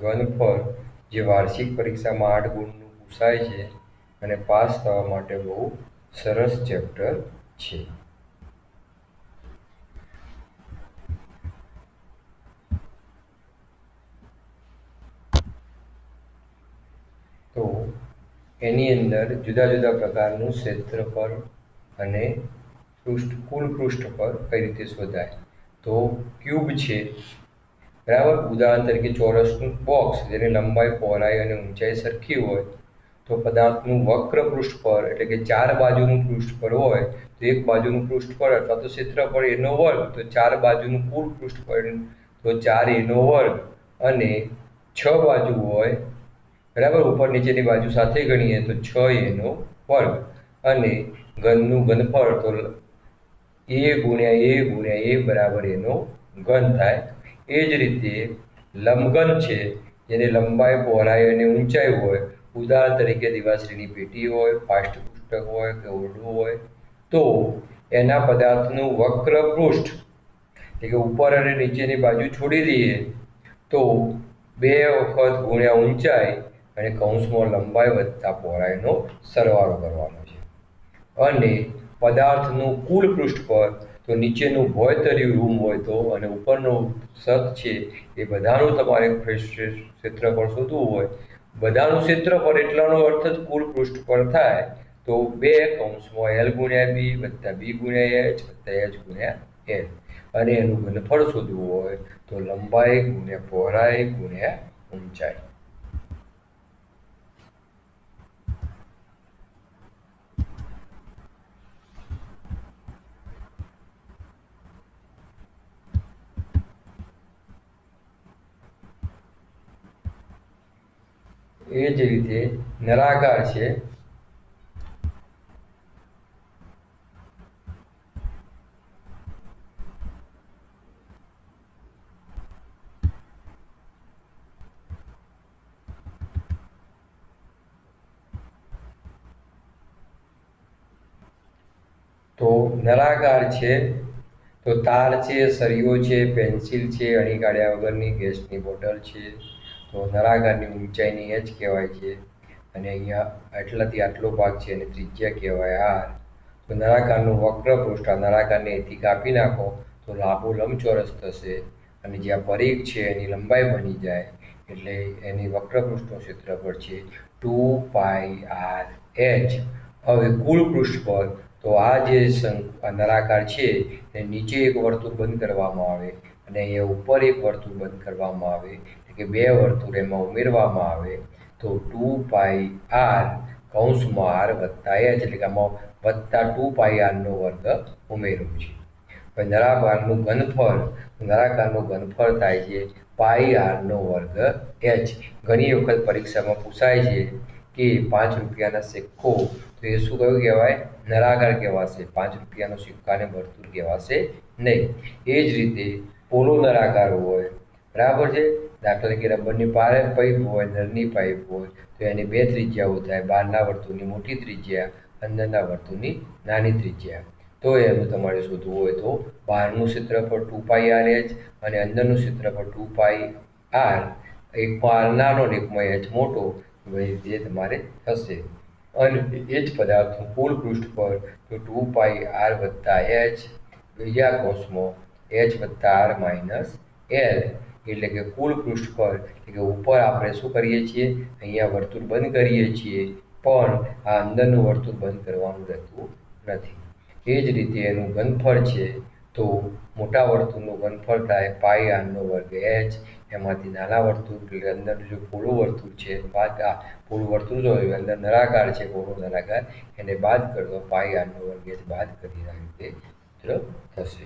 ઘનફળ જે વાર્ષિક પરીક્ષામાં આઠ ગુણનું પૂછાય છે અને પાસ થવા માટે બહુ સરસ ચેપ્ટર છે. તો એની અંદર જુદા જુદા પ્રકારનું ક્ષેત્રફળ અને પૃષ્ઠ કુલ પૃષ્ઠફળ કઈ રીતે શોધાય? તો ક્યુબ છે બરાબર? ઉદાહરણ તરીકે ચોરસનું બોક્સ જેની લંબાઈ પહોળાઈ અને ઊંચાઈ સરખી હોય, તો પદાર્થનું વક્ર પૃષ્ઠફળ એટલે કે ચાર બાજુનું પૃષ્ઠફળ હોય, તો એક બાજુનું પૃષ્ઠફળ અથવા તો ક્ષેત્રફળ એનો વર્ગ, તો ચાર બાજુનું કુલ પૃષ્ઠફળ, તો ચાર એનો વર્ગ. અને છ બાજુ હોય, બરાબર? ઉપર નીચેની બાજુ સાથે ગણીએ તો છ એનો વર્ગ. અને ઘનનું ઘનફળ તો એ ગુણ્યા એ ગુણ્યા એ બરાબર એનો ઘન થાય. એ જ રીતે લંબઘન છે, જેની લંબાઈ પહોળાઈ અને ઊંચાઈ હોય, ઉદાહરણ તરીકે દિવાશ્રીની પેટી હોય ફાસ્ટ પુસ્તક હોય કે ઓરડું હોય, તો એના પદાર્થનું વક્ર પૃષ્ઠ, એટલે કે ઉપર અને નીચેની બાજુ છોડી દઈએ, તો બે વખત ગુણ્યા ઊંચાઈ અને કૌંસમાં લંબાઈ વધતા પહોળાઈનો સરવાળો કરવાનો છે. અને પદાર્થનું કુલ પૃષ્ઠફળ તો નીચેનું ભોયતર્યું રૂમ હોય તો અને ઉપરનો સત છે, એ બધાનું તમારે ક્ષેત્રફળ શોધવું હોય. બધાનું ક્ષેત્રફળ એટલાનો અર્થ જ કુલ પૃષ્ઠ પર થાય તો બે કૌંસમાં એલ ગુણ્યા બી વત્તા બી ગુણ્યા એચ વત્તા એચ ગુણ્યા એલ અને એનું ઘનફળ શોધવું હોય તો લંબાઈ ગુણ્યા પહોળાઈ ગુણ્યા ઊંચાઈ. એ જ રીતે નિરાકાર છે. તો નળાકાર છે, તો તાર છે સરિયો છે, પેન્સિલ છે અણી કાઢ્યા વગરની ગેસની બોટલ છે. તો નળાકારની ઊંચાઈની એચ કહેવાય છે અને અહીંયા આટલાથી આટલો ભાગ છે અને ત્રિજ્યા કહેવાય આર. તો નળાકારનું વક્ર પૃષ્ઠ આ નળાકારને એથી કાપી નાખો તો લાંબો લંબચોરસ થશે અને જ્યાં પરીખ છે એની લંબાઈ બની જાય એટલે એની વક્ર પૃષ્ઠનું ક્ષેત્રફળ છે ટુ પાઈ આર એચ. હવે કુલ પર તો આ જે નળાકાર છે એ નીચે એક વર્તુળ બંધ કરવામાં આવે અને અહીંયા ઉપર એક વર્તુળ બંધ કરવામાં આવે કે બે વર્તુળ એમાં ઉમેરવામાં આવે, તો ટુ પાઈ આર કૌંસમાં આર વત્તા એચ, એટલે કે આમાં વત્તા ટુ પાઈ આરનો વર્ગ ઉમેરવું છે. હવે નળાકારનું ઘનફળ નળાકારનું ઘનફળ થાય છે પાઈ આરનો વર્ગ એચ. ઘણી વખત પરીક્ષામાં પૂછાય છે કે પાંચ રૂપિયાના સિક્કો, તો એ શું કયું કહેવાય? નળાકાર કહેવાશે. પાંચ રૂપિયાનો સિક્કાને વર્તુળ કહેવાશે નહીં. એ જ રીતે પોલો નળાકાર હોય બરાબર છે? દાખલા તરીકે રબરની પાઇપ હોય નળની પાઇપ હોય, તો એની બે ત્રિજ્યાઓ થાય. બહારના વર્તુળની મોટી ત્રિજ્યા, અંદરના વર્તુળની નાની ત્રિજ્યા. તો એનું તમારે શોધવું હોય તો બહારનું ક્ષેત્રફળ ટુ પાઈ આર એચ અને અંદરનું ક્ષેત્રફળ ટુ પાઈ આર. એકમાં આર નાનો ને એકમાં એચ મોટો જે તમારે થશે. અને એ જ પદાર્થનું કુલ પૃષ્ઠ પર તો ટુ પાઈ આર વત્તા એચ. બીજા કોષમાં એચ વત્તા આર માઇનસ એલ. એટલે કે કુલ પૃષ્ઠફળ એટલે કે ઉપર આપણે શું કરીએ છીએ? અહીંયા વર્તુળ બંધ કરીએ છીએ, પણ આ અંદરનું વર્તુળ બંધ કરવાનું રહેતું નથી. એ જ રીતે એનું ઘનફળ છે, તો મોટા વર્તુળનું ઘનફળ થાય પાઈ આરનો વર્ગ એચ એમાંથી નાના વર્તુળ એટલે અંદર જો પોળું વર્તુળ છે, બાદ આ પોળું વર્તુળ જો અંદર નળાકાર છે, પોળો નળાકાર, એને બાદ કરતો પાઈ આરનો વર્ગ એચ બાદ કરી આ રીતે થશે.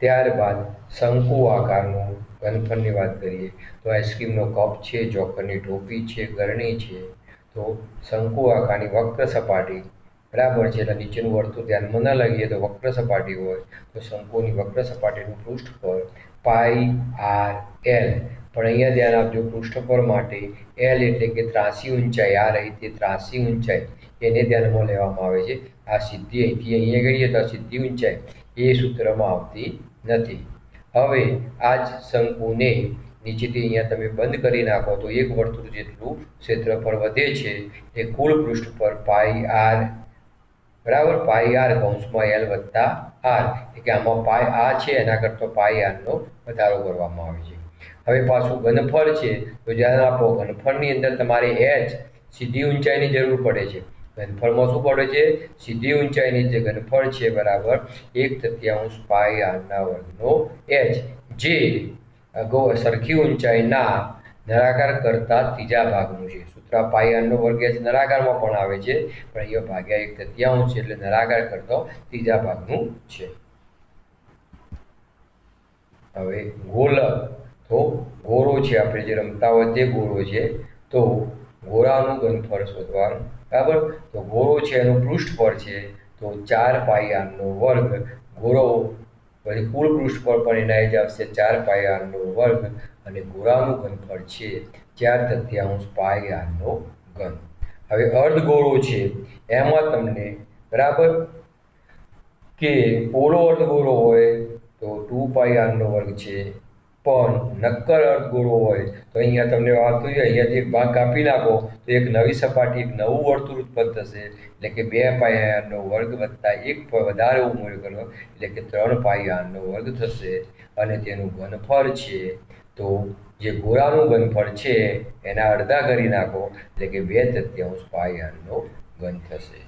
ત્યારબાદ શંકુ આકારનું ઘનફળની વાત કરીએ, તો આઈસ્ક્રીમનો કપ છે જોકરની ટોપી છે, ગરણી છે, તો શંકુ આકારની વક્ર સપાટી, બરાબર છે, એટલે નીચેનું વર્તુળ ધ્યાનમાં ન લઈએ તો વક્ર સપાટી હોય, તો શંકુની વક્ર સપાટીનું પૃષ્ઠફળ પાઈ આર એલ. પણ અહીંયા ધ્યાન આપજો, પૃષ્ઠફળ માટે એલ એટલે કે ત્રાસી ઊંચાઈ, આ રહી તે ત્રાસી ઊંચાઈ, એને ધ્યાનમાં લેવામાં આવે છે. આ સિદ્ધિ અહીંથી અહીંયા ગણીએ તો આ સિદ્ધિ ઊંચાઈ, એ સૂત્રમાં આવતી નથી. હવે આ જ શંકુને નીચેથી અહીંયા તમે બંધ કરી નાખો તો એક વર્તુળ જેટલું ક્ષેત્રફળ વધે છે એ કુલ પૃષ્ઠ પર પાઈ આર, બરાબર? પાઈ આર કૌંસમાં એલ વત્તા આર. કે આમાં પાઈ આ છે, એના કરતાં પાઈ આરનો વધારો કરવામાં આવે છે. હવે પાછું ઘનફળ છે. તો ધ્યાન આપો ઘનફળની અંદર તમારે એચ સીધી ઊંચાઈની જરૂર પડે છે. ઘનફળમાં શું પડે છે? સીધી ઊંચાઈની જે ઘનફળ છે બરાબર એક તૃતીયાંશ પાઈ આરના વર્ગનો એચ. જે અગાઉ સરખી ઊંચાઈના નળાકાર કરતા ત્રીજા ભાગનું છે. સૂત્ર પાઈ આરનો વર્ગ એચ નળાકારમાં પણ આવે છે. પણ અહીંયા ભાગ્યા એક તૃતીયાંશ છે એટલે નળાકાર કરતો ત્રીજા ભાગનું છે. હવે ગોલક તો ગોળો છે. આપણે જે રમતા હોય તે ગોળો છે. તો ગોળાનું ઘનફળ શોધવાનું. બરાબર? તો ગોળો છે, એનું પૃષ્ઠફળ છે, તો ચાર પાઈ વર્ગ. ઘોડો પછી કુલ પૃષ્ઠફળ પણ એના જ આવશે ચાર પાઈ વર્ગ અને ગોરાનું ઘનફળ છે, ચાર તથ્યાંશ પાઈ આરનો ઘન. હવે અર્ધ ઘોડો છે, એમાં તમને બરાબર કે પોલો અર્ધગોળો હોય તો ટુ પાઈ આરનો વર્ગ છે પણ નક્કર અર્ધગોળો હોય. તો અહીંયા તમને વાત થઈ અહીંયાથી એક ભાગ કાપી નાખો, તો એક નવી સપાટી, એક નવું વર્તુળ ઉત્પન્ન થશે. એટલે કે બે પાયાનો વર્ગ વત્તા એક વધારે ઉમેરો કરો એટલે કે ત્રણ પાયાનો વર્ગ થશે અને તેનું ઘનફળ છે. તો જે ગોળાનું ઘનફળ છે, એના અડધા કરી નાખો, એટલે કે બે તૃતીયાંશ પાઈ આરનો ઘન થશે.